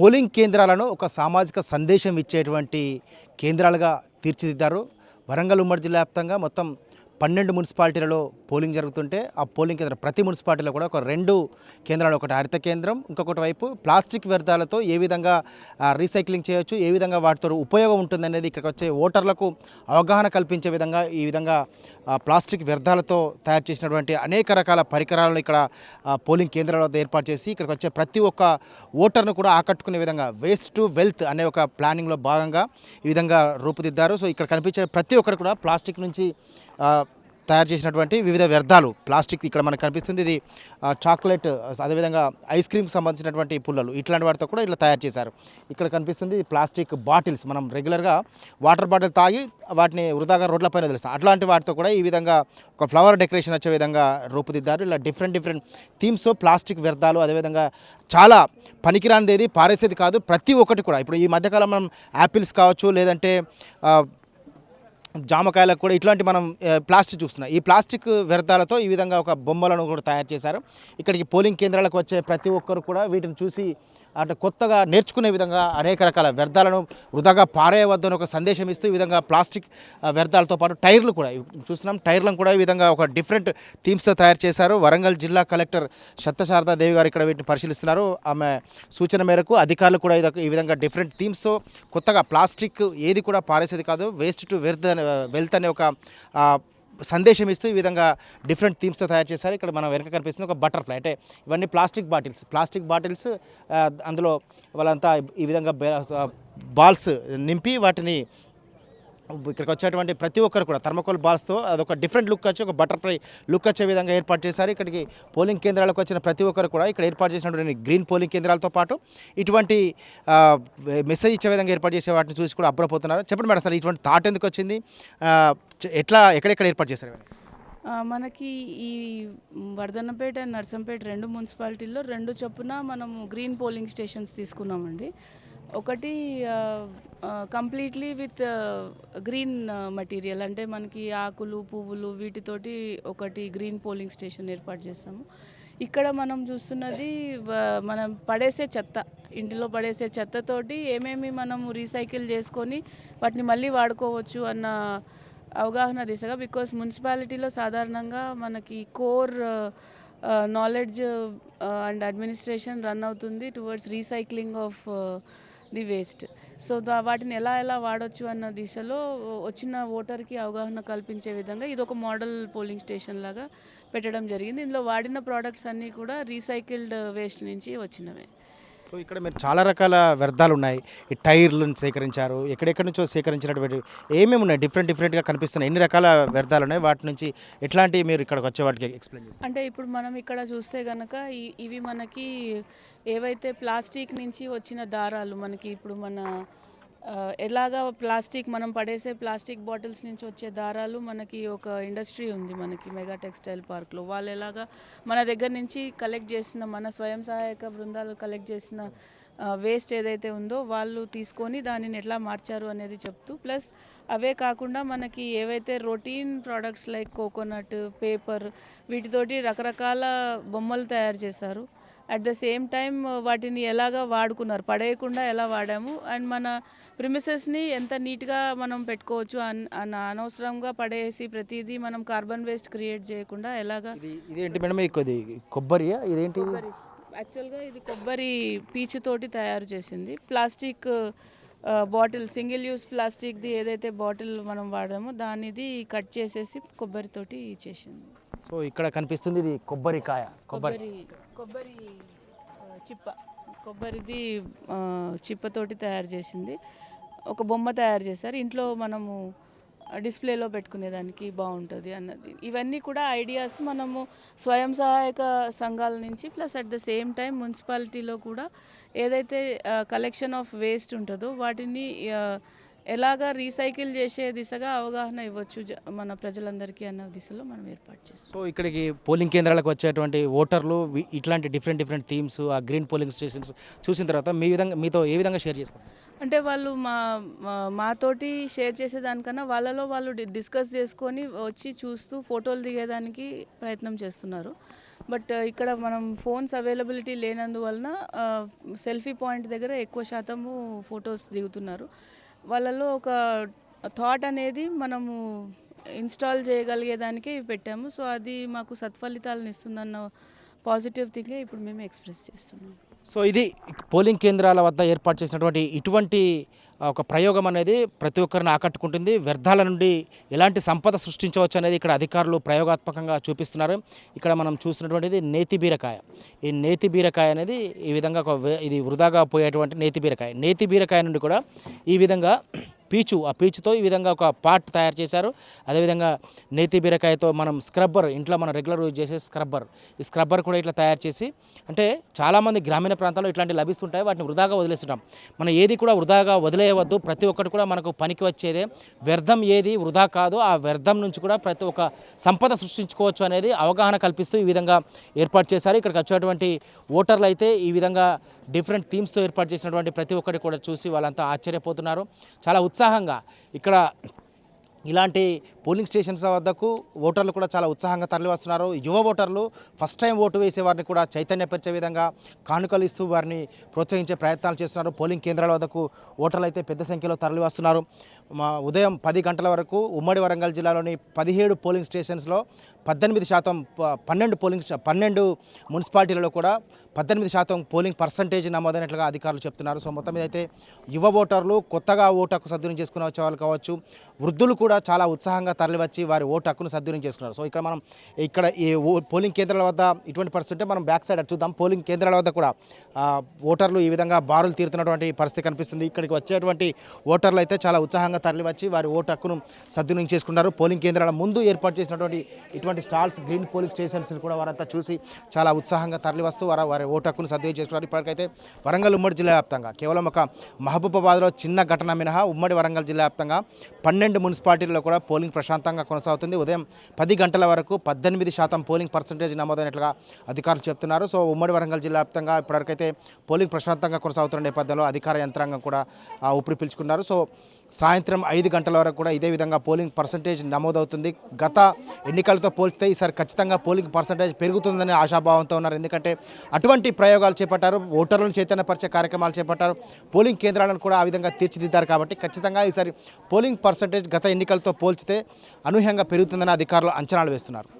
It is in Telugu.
పోలింగ్ కేంద్రాలను ఒక సామాజిక సందేశం ఇచ్చేటువంటి కేంద్రాలుగా తీర్చిదిద్దారు. వరంగల్ ఉమ్మడి జిల్లా వ్యాప్తంగా మొత్తం పన్నెండు మున్సిపాలిటీలలో పోలింగ్ జరుగుతుంటే ఆ పోలింగ్ కేంద్రం ప్రతి మున్సిపాలిటీలో కూడా ఒక రెండు కేంద్రాలు ఒకటి హరిత కేంద్రం ఇంకొకటి వైపు ప్లాస్టిక్ వ్యర్థాలతో ఏ విధంగా రీసైక్లింగ్ చేయొచ్చు ఏ విధంగా వాటితో ఉపయోగం ఉంటుందనేది ఇక్కడికి వచ్చే ఓటర్లకు అవగాహన కల్పించే విధంగా ఈ విధంగా ప్లాస్టిక్ వ్యర్థాలతో తయారు చేసినటువంటి అనేక రకాల పరికరాలను ఇక్కడ పోలింగ్ కేంద్రాల వద్ద ఏర్పాటు చేసి ఇక్కడికి వచ్చే ప్రతి ఒక్క ఓటర్ను కూడా ఆకట్టుకునే విధంగా వేస్ట్ టు వెల్త్ అనే ఒక ప్లానింగ్లో భాగంగా ఈ విధంగా రూపుదిద్దారు. సో ఇక్కడ కనిపించే ప్రతి ఒక్కరు కూడా ప్లాస్టిక్ నుంచి తయారు చేసినటువంటి వివిధ వ్యర్థాలు. ప్లాస్టిక్ ఇక్కడ మనకు కనిపిస్తుంది. ఇది చాక్లెట్ అదేవిధంగా ఐస్ క్రీమ్కి సంబంధించినటువంటి పుల్లలు. ఇట్లాంటి వాటితో కూడా ఇట్లా తయారు చేశారు. ఇక్కడ కనిపిస్తుంది ప్లాస్టిక్ బాటిల్స్. మనం రెగ్యులర్గా వాటర్ బాటిల్ తాగి వాటిని వృధాగా రోడ్లపైన వదిలిస్తాం. అట్లాంటి వాటితో కూడా ఈ విధంగా ఒక ఫ్లవర్ డెకరేషన్ వచ్చే విధంగా రూపుదిద్దారు. ఇలా డిఫరెంట్ డిఫరెంట్ థీమ్స్తో ప్లాస్టిక్ వ్యర్థాలు అదేవిధంగా చాలా పనికిరానిది పారేసేది కాదు. ప్రతి ఒక్కటి కూడా. ఇప్పుడు ఈ మధ్యకాలం మనం యాపిల్స్ కావచ్చు లేదంటే జామకాయలకు కూడా ఇట్లాంటి మనం ప్లాస్టిక్ చూస్తున్నాం. ఈ ప్లాస్టిక్ వ్యర్థాలతో ఈ విధంగా ఒక బొమ్మలను కూడా తయారు చేశారు. ఇక్కడికి పోలింగ్ కేంద్రాలకు వచ్చే ప్రతి ఒక్కరు కూడా వీటిని చూసి అటు కొత్తగా నేర్చుకునే విధంగా అనేక రకాల వ్యర్థాలను వృధాగా పారేయవద్దని ఒక సందేశం ఇస్తూ ఈ విధంగా ప్లాస్టిక్ వ్యర్థాలతో పాటు టైర్లు కూడా చూస్తున్నాం. టైర్లను కూడా ఈ విధంగా ఒక డిఫరెంట్ థీమ్స్తో తయారు చేశారు. వరంగల్ జిల్లా కలెక్టర్ సత్యశారదా దేవి గారు ఇక్కడ వీటిని పరిశీలిస్తున్నారు. ఆమె సూచన మేరకు అధికారులు కూడా ఈ విధంగా డిఫరెంట్ థీమ్స్తో కొత్తగా ప్లాస్టిక్ ఏది కూడా పారేసేది కాదు. వేస్ట్ టు వ్యర్థ వెల్త్ అనే ఒక సందేశం ఇస్తూ ఈ విధంగా డిఫరెంట్ థీమ్స్తో తయారు చేశారు. ఇక్కడ మనం వెనక కనిపిస్తుంది ఒక బటర్ఫ్లై అంటే ఇవన్నీ ప్లాస్టిక్ బాటిల్స్. ప్లాస్టిక్ బాటిల్స్ అందులో వాళ్ళంతా ఈ విధంగా బాల్స్ నింపి వాటిని ఇక్కడికి వచ్చేటువంటి ప్రతి ఒక్కరు కూడా థర్మకోల్ బాల్స్తో అదొక డిఫరెంట్ లుక్ వచ్చి ఒక బటర్ఫ్లై లుక్ వచ్చే విధంగా ఏర్పాటు చేశారు. ఇక్కడికి పోలింగ్ కేంద్రాలకు వచ్చిన ప్రతి ఒక్కరు కూడా ఇక్కడ ఏర్పాటు చేసినటువంటి గ్రీన్ పోలింగ్ కేంద్రాలతో పాటు ఇటువంటి మెసేజ్ ఇచ్చే విధంగా ఏర్పాటు చేసే వాటిని చూసి కూడా అబ్బరపోతున్నారు. చెప్పండి మేడం సార్ ఇటువంటి థాట్ ఎందుకు వచ్చింది ఎట్లా ఎక్కడెక్కడ ఏర్పాటు చేశారు? మనకి ఈ వర్ధన్నపేట అండ్ నర్సంపేట రెండు మున్సిపాలిటీల్లో రెండు చొప్పున మనము గ్రీన్ పోలింగ్ స్టేషన్స్ తీసుకున్నామండి. ఒకటి కంప్లీట్లీ విత్ గ్రీన్ మటీరియల్. అంటే మనకి ఆకులు పువ్వులు వీటితోటి ఒకటి గ్రీన్ పోలింగ్ స్టేషన్ ఏర్పాటు చేస్తాము ఇక్కడ మనం చూస్తున్నది మనం పడేసే చెత్త ఇంటిలో పడేసే చెత్తతోటి ఏమేమి మనము రీసైకిల్ చేసుకొని వాటిని మళ్ళీ వాడుకోవచ్చు అన్న అవగాహన దిశగా బికాస్ మున్సిపాలిటీలో సాధారణంగా మనకి core knowledge and administration run అవుతుంది towards recycling of the waste. So వాటిని ఎలా ఎలా వాడొచ్చు అన్న దిశలో వచ్చిన ఓటర్కి అవగాహన కల్పించే విధంగా ఇది ఒక మోడల్ పోలింగ్ స్టేషన్ లాగా పెట్టడం జరిగింది. ఇందులో వాడిన ప్రోడక్ట్స్ అన్నీ కూడా రీసైకిల్డ్ వేస్ట్ నుంచి వచ్చినవే. సో ఇక్కడ మీరు చాలా రకాల వ్యర్థాలు ఉన్నాయి. ఈ టైర్లను సేకరించారు ఎక్కడెక్కడి నుంచో సేకరించినటువంటి ఏమేమి ఉన్నాయి? డిఫరెంట్ డిఫరెంట్గా కనిపిస్తున్నాయి. ఎన్ని రకాల వ్యర్థాలు ఉన్నాయి? వాటి నుంచి ఎట్లాంటివి మీరు ఇక్కడికి వచ్చే వాటికి ఎక్స్ప్లెయిన్ చేస్తారు అంటే ఇప్పుడు మనం ఇక్కడ చూస్తే కనుక ఇవి మనకి ఏవైతే ప్లాస్టిక్ నుంచి వచ్చిన దారాలు మనకి ఇప్పుడు మన ఎలాగా ప్లాస్టిక్ మనం పడేసే ప్లాస్టిక్ బాటిల్స్ నుంచి వచ్చే దారాలు మనకి ఒక ఇండస్ట్రీ ఉంది మనకి మెగా టెక్స్టైల్ పార్క్లో. వాళ్ళు ఎలాగా మన దగ్గర నుంచి కలెక్ట్ చేసిన మన స్వయం సహాయక బృందాలు కలెక్ట్ చేసిన వేస్ట్ ఏదైతే ఉందో వాళ్ళు తీసుకొని దానిని ఎట్లా మార్చారు అనేది చెప్తూ ప్లస్ అవే కాకుండా మనకి ఏవైతే routine products like coconut paper వీటితోటి రకరకాల బొమ్మలు తయారు చేశారు. అట్ ద సేమ్ టైం వాటిని ఎలాగా వాడుకున్నారు? పడేయకుండా ఎలా వాడాము? అండ్ మన ప్రిమిసెస్ని ఎంత నీట్గా మనం పెట్టుకోవచ్చు అన్ అన్న అనవసరంగా పడేసి ప్రతిదీ మనం కార్బన్ వేస్ట్ క్రియేట్ చేయకుండా ఎలాగా? ఇది ఇదేంటి మేడం ఇది కొబ్బరియా? ఇదేంటి? ఇది? కొబ్బరి యాక్చువల్గా ఇది కొబ్బరి పీచుతోటి తయారు చేసింది. ప్లాస్టిక్ బాటిల్ సింగిల్ యూస్ ప్లాస్టిక్ది ఏదైతే బాటిల్ మనం వాడామో దానిది కట్ చేసేసి కొబ్బరితోటి చేసింది. సో ఇక్కడ కనిపిస్తుంది ఇది కొబ్బరికాయ. కొబ్బరి. కొబ్బరి చిప్ప. కొబ్బరిది చిప్పతోటి తయారు చేసింది. ఒక బొమ్మ తయారు చేశారు. ఇంట్లో మనము డిస్ప్లేలో పెట్టుకునేదానికి బాగుంటుంది అన్నది. ఇవన్నీ కూడా ఐడియాస్ మనము స్వయం సహాయక సంఘాల నుంచి plus at the same time మున్సిపాలిటీలో కూడా ఏదైతే కలెక్షన్ ఆఫ్ వేస్ట్ ఉంటుందో వాటిని ఎలాగా రీసైకిల్ చేసే దిశగా అవగాహన ఇవ్వచ్చు మన ప్రజలందరికీ అన్న దిశలో మనం ఏర్పాటు చేస్తాం. సో ఇక్కడికి పోలింగ్ కేంద్రాలకు వచ్చేటువంటి ఓటర్లు ఇట్లాంటి డిఫరెంట్ డిఫరెంట్ థీమ్స్ ఆ గ్రీన్ పోలింగ్ స్టేషన్స్ చూసిన తర్వాత మీ విధంగా మీతో ఏ విధంగా షేర్ చేసుకుంటారు? అంటే వాళ్ళు మా మాతోటి షేర్ చేసేదానికన్నా వాళ్ళలో వాళ్ళు డిస్కస్ చేసుకొని వచ్చి చూస్తూ ఫోటోలు దిగేదానికి ప్రయత్నం చేస్తున్నారు. బట్ ఇక్కడ మనం ఫోన్స్ అవైలబిలిటీ లేనందువలన సెల్ఫీ పాయింట్ దగ్గర ఎక్కువ శాతము ఫొటోస్ దిగుతున్నారు. వాళ్ళలో ఒక థాట్ అనేది మనము ఇన్స్టాల్ చేయగలిగేదానికే ఇవి పెట్టాము. సో అది మాకు సత్ఫలితాలను ఇస్తుందన్న పాజిటివ్ థింగే ఇప్పుడు మేము ఎక్స్ప్రెస్ చేస్తున్నాం. సో ఇది పోలింగ్ కేంద్రాల వద్ద ఏర్పాటు చేసినటువంటి ఇటువంటి ఒక ప్రయోగం అనేది ప్రతి ఒక్కరిని ఆకట్టుకుంటుంది. వ్యర్థాల నుండి ఎలాంటి సంపద సృష్టించవచ్చు అనేది ఇక్కడ అధికారులు ప్రయోగాత్మకంగా చూపిస్తున్నారు. ఇక్కడ మనం చూస్తున్నటువంటిది నేతి బీరకాయ. ఈ నేతి బీరకాయ అనేది ఈ విధంగా ఒక ఇది వృధాగా పోయేటువంటి నేతి బీరకాయ. నేతి బీరకాయ నుండి కూడా ఈ విధంగా పీచు ఆ పీచుతో ఈ విధంగా ఒక పార్ట్ తయారు చేశారు. అదేవిధంగా నేతి బీరకాయతో మనం స్క్రబ్బర్ ఇంట్లో మనం రెగ్యులర్ యూజ్ చేసే స్క్రబ్బర్. ఈ స్క్రబ్బర్ కూడా ఇట్లా తయారు చేసి అంటే చాలామంది గ్రామీణ ప్రాంతాల్లో ఇట్లాంటివి లభిస్తుంటాయి వాటిని వృధాగా వదిలేస్తుంటాం. మనం ఏది కూడా వృధాగా వదిలేయవద్దు. ప్రతి ఒక్కటి కూడా మనకు పనికి వచ్చేదే. వ్యర్థం ఏది వృధా కాదు. ఆ వ్యర్థం నుంచి కూడా ప్రతి ఒక్క సంపద సృష్టించుకోవచ్చు అనేది అవగాహన కల్పిస్తూ ఈ విధంగా ఏర్పాటు చేశారు. ఇక్కడికి వచ్చేటువంటి ఓటర్లు అయితే ఈ విధంగా డిఫరెంట్ థీమ్స్తో ఏర్పాటు చేసినటువంటి ప్రతి ఒక్కటి కూడా చూసి వాళ్ళంతా ఆశ్చర్యపోతున్నారు. చాలా ఉత్సాహంగా ఇక్కడ ఇలాంటి పోలింగ్ స్టేషన్స్ వద్దకు ఓటర్లు కూడా చాలా ఉత్సాహంగా తరలివస్తున్నారు. యువ ఓటర్లు ఫస్ట్ టైం ఓటు వేసే వారిని కూడా చైతన్యపరిచే విధంగా కానుకలు ఇస్తూ వారిని ప్రోత్సహించే ప్రయత్నాలు చేస్తున్నారు. పోలింగ్ కేంద్రాల వద్దకు ఓటర్లు అయితే పెద్ద సంఖ్యలో తరలివస్తున్నారు. మా ఉదయం పది గంటల వరకు ఉమ్మడి వరంగల్ జిల్లాలోని పదిహేడు పోలింగ్ స్టేషన్స్లో పద్దెనిమిది శాతం పన్నెండు పోలింగ్ పన్నెండు మున్సిపాలిటీలలో కూడా పద్దెనిమిది శాతం పోలింగ్ పర్సంటేజ్ నమోదైనట్లుగా అధికారులు చెప్తున్నారు. సో మొత్తం మీద అయితే యువ ఓటర్లు కొత్తగా ఓటు హక్కు సద్వినియోగం చేసుకునే వచ్చే వాళ్ళు కావచ్చు. వృద్ధులు కూడా చాలా ఉత్సాహంగా తరలివచ్చి వారి ఓటు హక్కును సద్వినియోగం చేసుకున్నారు. సో ఇక్కడ మనం ఇక్కడ ఈ ఓ- పోలింగ్ కేంద్రాల వద్ద ఇటువంటి పరిస్థితి ఉంటే మనం బ్యాక్ సైడ్ చూద్దాం. పోలింగ్ కేంద్రాల వద్ద కూడా ఓటర్లు ఈ విధంగా బారులు తీరుతున్నటువంటి పరిస్థితి కనిపిస్తుంది. ఇక్కడికి వచ్చేటువంటి ఓటర్లు అయితే చాలా ఉత్సాహంగా తరలివచ్చి వారి ఓటు హక్కును సద్వినియోగం చేసుకున్నారు పోలింగ్ కేంద్రాల ముందు ఏర్పాటు చేసినటువంటి ఇటువంటి స్టాల్స్ గ్రీన్ పోలింగ్ స్టేషన్స్ కూడా వారంతా చూసి చాలా ఉత్సాహంగా తరలివస్తూ వారు వారి ఓటు హక్కును సద్వినియోగం చేసుకున్నారు. ఇప్పటికైతే వరంగల్ ఉమ్మడి జిల్లా వ్యాప్తంగా కేవలం ఒక మహబూబాబాద్లో చిన్న ఘటన మినహా ఉమ్మడి వరంగల్ జిల్లా వ్యాప్తంగా పన్నెండు మున్సిపాలిటీల్లో కూడా పోలింగ్ ప్రశాంతంగా కొనసాగుతుంది. ఉదయం పది గంటల వరకు పద్దెనిమిది శాతం పోలింగ్ పర్సంటేజ్ నమోదైనట్లుగా అధికారులు చెప్తున్నారు. సో ఉమ్మడి వరంగల్ జిల్లా వ్యాప్తంగా ఇప్పటివరకైతే పోలింగ్ ప్రశాంతంగా కొనసాగుతున్న నేపథ్యంలో అధికార యంత్రాంగం కూడా ఊపిరి పీల్చుకున్నారు. సో సాయంత్రం ఐదు గంటల వరకు కూడా ఇదే విధంగా పోలింగ్ పర్సంటేజ్ నమోదవుతుంది. గత ఎన్నికలతో పోల్చితే ఈసారి ఖచ్చితంగా పోలింగ్ పర్సంటేజ్ పెరుగుతుందని ఆశాభావంతో ఉన్నారు. ఎందుకంటే అటువంటి ప్రయోగాలు చేపట్టారు ఓటర్లను చైతన్యపరిచే కార్యక్రమాలు చేపట్టారు పోలింగ్ కేంద్రాలను కూడా ఆ విధంగా తీర్చిదిద్దారు కాబట్టి ఖచ్చితంగా ఈసారి పోలింగ్ పర్సంటేజ్ గత ఎన్నికలతో పోల్చితే అనూహ్యంగా పెరుగుతుందని అధికారులు అంచనాలు వేస్తున్నారు.